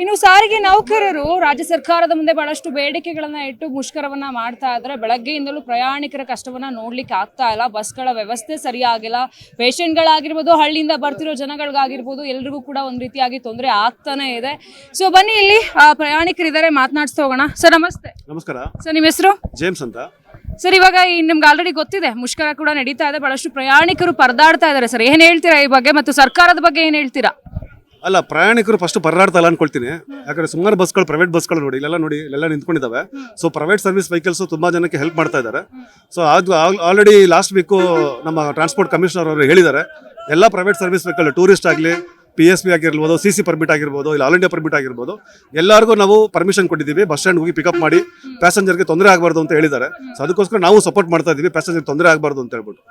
ಇನ್ನು ಸಾರಿಗೆ ನೌಕರರು ರಾಜ್ಯ ಸರ್ಕಾರದ ಮುಂದೆ ಬಹಳಷ್ಟು ಬೇಡಿಕೆಗಳನ್ನ ಇಟ್ಟು ಮುಷ್ಕರವನ್ನ ಮಾಡ್ತಾ ಇದ್ರೆ ಬೆಳಗ್ಗೆಯಿಂದಲೂ ಪ್ರಯಾಣಿಕರ ಕಷ್ಟವನ್ನ ನೋಡ್ಲಿಕ್ಕೆ ಆಗ್ತಾ ಇಲ್ಲ. ಬಸ್ಗಳ ವ್ಯವಸ್ಥೆ ಸರಿಯಾಗಿಲ್ಲ. ಪೇಷಂಟ್ಗಳಾಗಿರ್ಬೋದು ಹಳ್ಳಿಯಿಂದ ಬರ್ತಿರೋ ಜನಗಳಿಗಾಗಿರ್ಬೋದು ಎಲ್ರಿಗೂ ಕೂಡ ಒಂದ್ ರೀತಿಯಾಗಿ ತೊಂದರೆ ಆಗ್ತಾನೆ ಇದೆ. ಸೊ ಬನ್ನಿ ಇಲ್ಲಿ ಪ್ರಯಾಣಿಕರಿದ್ದಾರೆ. ಮಾತನಾಡಿಸ್ತಾ ಹೋಗೋಣ. ಸರ್ ನಮಸ್ತೆ. ನಮಸ್ಕಾರ. ಸರ್ ನಿಮ್ಮ ಹೆಸರು? ಜೇಮ್ಸ್ ಅಂತ. ಸರ್ ಇವಾಗ ಈ ನಿಮ್ಗೆ ಆಲ್ರೆಡಿ ಗೊತ್ತಿದೆ ಮುಷ್ಕರ ಕೂಡ ನಡೀತಾ ಇದೆ. ಬಹಳಷ್ಟು ಪ್ರಯಾಣಿಕರು ಪರದಾಡ್ತಾ ಇದ್ದಾರೆ ಸರ್ ಏನ್ ಹೇಳ್ತೀರಾ ಈ ಬಗ್ಗೆ ಮತ್ತು ಸರ್ಕಾರದ ಬಗ್ಗೆ ಏನ್ ಹೇಳ್ತೀರಾ? ಅಲ್ಲ, ಪ್ರಯಾಣಿಕರು ಫಸ್ಟ್ ಪರಾಡ್ತಲ್ಲ ಅನ್ಕೊಳ್ತೀನಿ. ಯಾಕಂದ್ರೆ ಸುಮಾರು ಬಸ್ಗಳು ಪ್ರೈವೇಟ್ ಬಸ್ಗಳು ನೋಡಿ, ಇಲ್ಲೆಲ್ಲ ನೋಡಿ, ಇಲ್ಲೆಲ್ಲ ನಿಂತ್ಕೊಂಡಿದ್ದಾವೆ ಸೊ ಪ್ರೈವೇಟ್ ಸರ್ವಿಸ್ ವೆಹಿಕಲ್ಸ್ ತುಂಬಾ ಜನಕ್ಕೆ ಹೆಲ್ಪ್ ಮಾಡ್ತಾ ಇದ್ದಾರೆ. ಸೊ ಅದು ಆಲ್ರೆಡಿ ಲಾಸ್ಟ್ ವೀಕು ನಮ್ಮ ಟ್ರಾನ್ಸ್ಪೋರ್ಟ್ ಕಮಿಷನರ್ ಅವರು ಹೇಳಿದ್ದಾರೆ. ಎಲ್ಲ ಪ್ರೈವೇಟ್ ಸರ್ವಿಸ್ ವೆಹಿಕಲ್ ಟೂರಿಸ್ಟ್ ಆಗಲಿ ಪಿ ಎಸ್ ಬಿ ಆಗಿರ್ಬೋದು ಸಿ ಸಿ ಪರ್ಮಿಟ್ ಆಗಿರ್ಬೋದು, ಇಲ್ಲ ಆಲ್ ಇಂಡಿಯಾ ಪರ್ಮಿಟ್ ಆಗಿರ್ಬೋದು, ಎಲ್ಲರಿಗೂ ನಾವು ಪರ್ಮಿಷನ್ ಕೊಟ್ಟಿದ್ದೀವಿ. ಬಸ್ ಸ್ಟ್ಯಾಂಡ್ ಹೋಗಿ ಪಿಕಪ್ ಮಾಡಿ ಪ್ಯಾಸೆಂಜರ್ಗೆ ತೊಂದರೆ ಆಗಬಾರ್ದು ಅಂತ ಹೇಳಿದ್ದಾರೆ. ಸೊ ಅದಕ್ಕೋಸ್ಕರ ನಾವು ಸಪೋರ್ಟ್ ಮಾಡ್ತಾ ಇದ್ದೀವಿ ಪ್ಯಾಸೆಂಜರ್ ತೊಂದರೆ ಆಗಬಾರ್ದು ಅಂತ ಹೇಳ್ಬಿಟ್ಟು.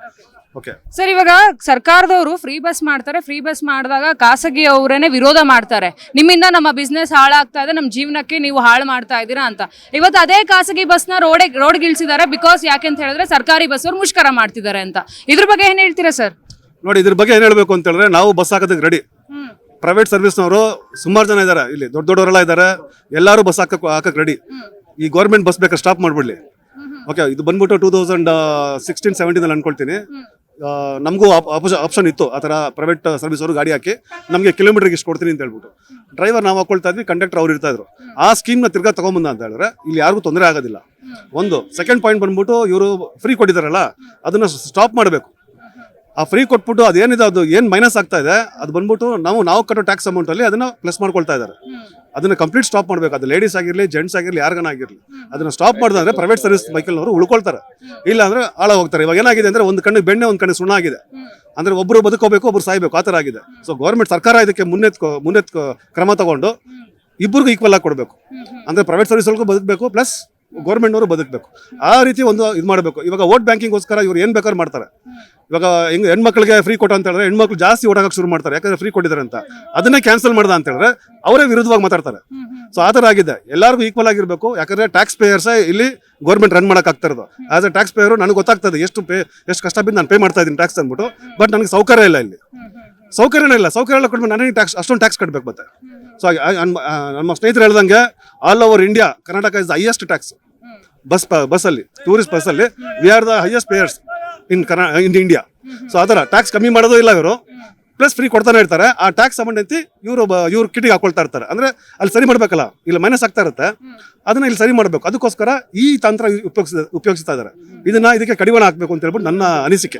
ಸರ್ ಇವಾಗ ಸರ್ಕಾರದವರು ಫ್ರೀ ಬಸ್ ಮಾಡ್ತಾರೆ. ಫ್ರೀ ಬಸ್ ಮಾಡಿದಾಗ ಖಾಸಗಿ ಅವರೇನೆ ವಿರೋಧ ಮಾಡ್ತಾರೆ. ನಿಮ್ಮಿಂದ ನಮ್ಮ ಬಿಸ್ನೆಸ್ ಹಾಳಾಗ್ತಾ ಇದೆ. ನಮ್ಮ ಜೀವನಕ್ಕೆ ನೀವು ಹಾಳು ಮಾಡ್ತಾ ಇದ್ದೀರಾ ಅಂತ. ಇವತ್ತು ಅದೇ ಖಾಸಗಿ ಬಸ್ನ ರೋಡ್ ರೋಡ್ ಇಳಿಸಿದ್ದಾರೆ ಬಿಕಾಸ್ ಯಾಕೆ ಅಂತ ಹೇಳಿದ್ರೆ ಸರ್ಕಾರಿ ಬಸ್ ಅವ್ರು ಮುಷ್ಕರ ಮಾಡ್ತಿದ್ದಾರೆ ಅಂತ. ಇದ್ರ ಬಗ್ಗೆ ಏನ್ ಹೇಳ್ತೀರಾ ಸರ್ ನೋಡಿ ಇದ್ರ ಬಗ್ಗೆ ಏನು ಹೇಳಬೇಕು ಅಂತ ಹೇಳಿದ್ರೆ ನಾವು ಬಸ್ ಹಾಕೋದಕ್ಕೆ ರೆಡಿ ಪ್ರೈವೇಟ್ ಸರ್ವಿಸ್ನವರು ಸುಮಾರು ಜನ ಇದ್ದಾರೆ ಇಲ್ಲಿ ದೊಡ್ಡ ದೊಡ್ಡವರೆಲ್ಲ ಇದ್ದಾರೆ ಎಲ್ಲರೂ ಬಸ್ ಹಾಕಕ್ ಹಾಕಕ್ ರೆಡಿ ಈ ಗೌರ್ಮೆಂಟ್ ಬಸ್ ಬೇಕಾದ್ರೆ ಸ್ಟಾಪ್ ಮಾಡ್ಬಿಡ್ಲಿ. ಓಕೆ ಇದು ಬಂದ್ಬಿಟ್ಟು ಟೂ ತೌಸಂಡ್ ಸಿಕ್ಸ್ಟೀನ್ ಸೆವೆಂಟೀನಲ್ಲಿ ಅನ್ಕೊಳ್ತೀನಿ. ನಮಗೂ ಆಪ್ಷನ್ ಇತ್ತು ಆ ಥರ ಪ್ರೈವೇಟ್ ಸರ್ವಿಸ್ ಅವರು ಗಾಡಿ ಹಾಕಿ ನಮಗೆ ಕಿಲೋಮೀಟರ್ಗೆ ಇಷ್ಟು ಕೊಡ್ತೀನಿ ಅಂತ ಹೇಳ್ಬಿಟ್ಟು. ಡ್ರೈವರ್ ನಾವು ಹಾಕೊಳ್ತಾ ಇದ್ವಿ ಕಂಡಕ್ಟರ್ ಅವ್ರು ಇರ್ತಾ ಇದ್ರು. ಆ ಸ್ಕೀಮ್ನ ತಿರ್ಗಾ ತಗೊಂಬಂದ ಅಂತ ಹೇಳಿದ್ರೆ ಇಲ್ಲಿ ಯಾರಿಗೂ ತೊಂದರೆ ಆಗೋದಿಲ್ಲ. ಒಂದು ಸೆಕೆಂಡ್ ಪಾಯಿಂಟ್ ಬಂದ್ಬಿಟ್ಟು ಇವರು ಫ್ರೀ ಕೊಟ್ಟಿದ್ದಾರಲ್ಲ ಅದನ್ನು ಸ್ಟಾಪ್ ಮಾಡಬೇಕು. ಆ ಫ್ರೀ ಕೊಟ್ಬಿಟ್ಟು ಅದೇನಿದೆ ಅದು ಏನು ಮೈನಸ್ ಆಗ್ತಾ ಇದೆ ಅದು ಬಂದ್ಬಿಟ್ಟು ನಾವು ನಾವು ಕಟ್ಟೋ ಟ್ಯಾಕ್ಸ್ ಅಮೌಂಟ್ ಅಲ್ಲಿ ಅದನ್ನ ಪ್ಲಸ್ ಮಾಡ್ಕೊಳ್ತಾ ಇದ್ದಾರೆ. ಅದನ್ನ ಕಂಪ್ಲೀಟ್ ಸ್ಟಾಪ್ ಮಾಡಬೇಕು. ಅದು ಲೇಡೀಸ್ ಆಗಿರಲಿ ಜೆಂಟ್ಸ್ ಆಗಿರಲಿ ಯಾರ್ಗನ ಆಗಿರಲಿ. ಅದನ್ನ ಸ್ಟಾಪ್ ಮಾಡಿದ್ರೆ ಪ್ರೈವೇಟ್ ಸರ್ವಿಸ್ ಅವರು ಉಳ್ಕೊಳ್ತಾರೆ. ಇಲ್ಲ ಅಂದ್ರೆ ಹಾಳ ಹೋಗ್ತಾರೆ ಇವಾಗ ಏನಾಗಿದೆ ಅಂದ್ರೆ ಒಂದು ಕಣ್ಣಿಗೆ ಬೆಣ್ಣೆ ಒಂದು ಕಣ್ಣಿಗೆ ಸುಣ್ಣ ಆಗಿದೆ. ಅಂದ್ರೆ ಒಬ್ರು ಬದುಕೋಬೇಕು ಒಬ್ರು ಸಾಯಬೇಕು ಆ ಥರ ಆಗಿದೆ. ಸೊ ಗೌರ್ಮೆಂಟ್ ಸರ್ಕಾರ ಇದಕ್ಕೆ ಮುನ್ನೆತ್ಕೊ ಮುನ್ನೆತ್ಕೊ ಕ್ರಮ ತಗೊಂಡು ಇಬ್ಬರಿಗೂ ಈಕ್ವಲ್ ಆಗಿ ಕೊಡಬೇಕು. ಅಂದ್ರೆ ಪ್ರೈವೇಟ್ ಸರ್ವಿಸ್ಗಳಿಗೂ ಬದುಕಬೇಕು ಪ್ಲಸ್ ಗೌರ್ಮೆಂಟ್ನವರು ಬದುಕಬೇಕು. ಆ ರೀತಿ ಒಂದು ಇದು ಮಾಡಬೇಕು. ಇವಾಗ ವೋಟ್ ಬ್ಯಾಂಕಿಂಗ್ಗೋಸ್ಕರ ಇವ್ರು ಏನು ಬೇಕಾದ್ರೂ ಮಾಡ್ತಾರೆ. ಇವಾಗ ಹೆಂಗ್ ಹೆಣ್ಮಕ್ಳಿಗೆ ಫ್ರೀ ಕೊಟ್ಟ ಅಂತ ಹೇಳಿದ್ರೆ ಹೆಣ್ಮಕ್ಳು ಜಾಸ್ತಿ ಓಡಾಗಕ್ಕೆ ಶುರು ಮಾಡ್ತಾರೆ. ಯಾಕಂದ್ರೆ ಫ್ರೀ ಕೊಟ್ಟಿದ್ದಾರೆ ಅಂತ. ಅದನ್ನೇ ಕ್ಯಾನ್ಸಲ್ ಮಾಡ್ದ ಅಂತ ಹೇಳಿದ್ರೆ ಅವರೇ ವಿರುದ್ಧವಾಗಿ ಮಾತಾಡ್ತಾರೆ. ಸೊ ಆ ಥರ ಆಗಿದೆ. ಎಲ್ಲರಿಗೂ ಈಕ್ವಲ್ ಆಗಿರಬೇಕು. ಯಾಕಂದ್ರೆ ಟ್ಯಾಕ್ಸ್ ಪೇಯರ್ಸೇ ಇಲ್ಲಿ ಗೌರ್ಮೆಂಟ್ ರನ್ ಮಾಡೋಕೆ ಆಗ್ತಾ ಇರೋದು. ಆಸ್ ಎ ಟ್ಯಾಕ್ಸ್ ಪೇಯರು ನನಗೆ ಗೊತ್ತಾಗ್ತದೆ ಎಷ್ಟು ಪೇ ಎಷ್ಟು ಕಷ್ಟ ಬಿದ್ದು ನಾನು ಪೇ ಮಾಡ್ತಾ ಇದ್ದೀನಿ ಟ್ಯಾಕ್ಸ್ ಅಂದ್ಬಿಟ್ಟು ಬಟ್ ನನಗೆ ಸೌಕರ್ಯ ಇಲ್ಲ ಇಲ್ಲಿ. ಸೌಕರ್ಯನೇ ಇಲ್ಲ. ಸೌಕರ್ಯ ಎಲ್ಲ ಕೊಡ್ಬೇಕು ನನಗೆ ಟ್ಯಾಕ್ಸ್ ಅಷ್ಟೊಂದು ಟ್ಯಾಕ್ಸ್ ಕಟ್ಟಬೇಕು ಮತ್ತೆ. ಸೊ ನಮ್ಮ ಸ್ನೇಹಿತರು ಹೇಳ್ದಂಗೆ all over India Karnataka is the highest tax bus ಬಸ್ಸಲ್ಲಿ ಟೂರಿಸ್ಟ್ ಬಸ್ಸಲ್ಲಿ we are the highest payers in Karna in India so ಆ ಥರ ಟ್ಯಾಕ್ಸ್ ಕಮ್ಮಿ ಮಾಡೋದು ಇಲ್ಲ ಇವರು. ಪ್ಲಸ್ ಫ್ರೀ ಕೊಡ್ತಾನೆ ಇರ್ತಾರೆ. ಆ ಟ್ಯಾಕ್ಸ್ ಅಂತಿ ಇವರು ಇವ್ರು ಕಿಟಿಗೆ ಹಾಕೊಳ್ತಾ ಇರ್ತಾರೆ. ಅಂದ್ರೆ ಅಲ್ಲಿ ಸರಿ ಮಾಡಬೇಕಲ್ಲ? ಇಲ್ಲಿ ಮೈನಸ್ ಆಗ್ತಾ ಇರುತ್ತೆ. ಅದನ್ನ ಇಲ್ಲಿ ಸರಿ ಮಾಡಬೇಕು. ಅದಕ್ಕೋಸ್ಕರ ಈ ತಂತ್ರ ಉಪಯೋಗಿಸ್, ಉಪಯೋಗಿಸ್ತಾ ಇದ್ದಾರೆ. ಇದನ್ನ ಇದಕ್ಕೆ ಕಡಿವಾಣ ಹಾಕಬೇಕು ಅಂತ ಹೇಳ್ಬಿಟ್ಟು ನನ್ನ ಅನಿಸಿಕೆ.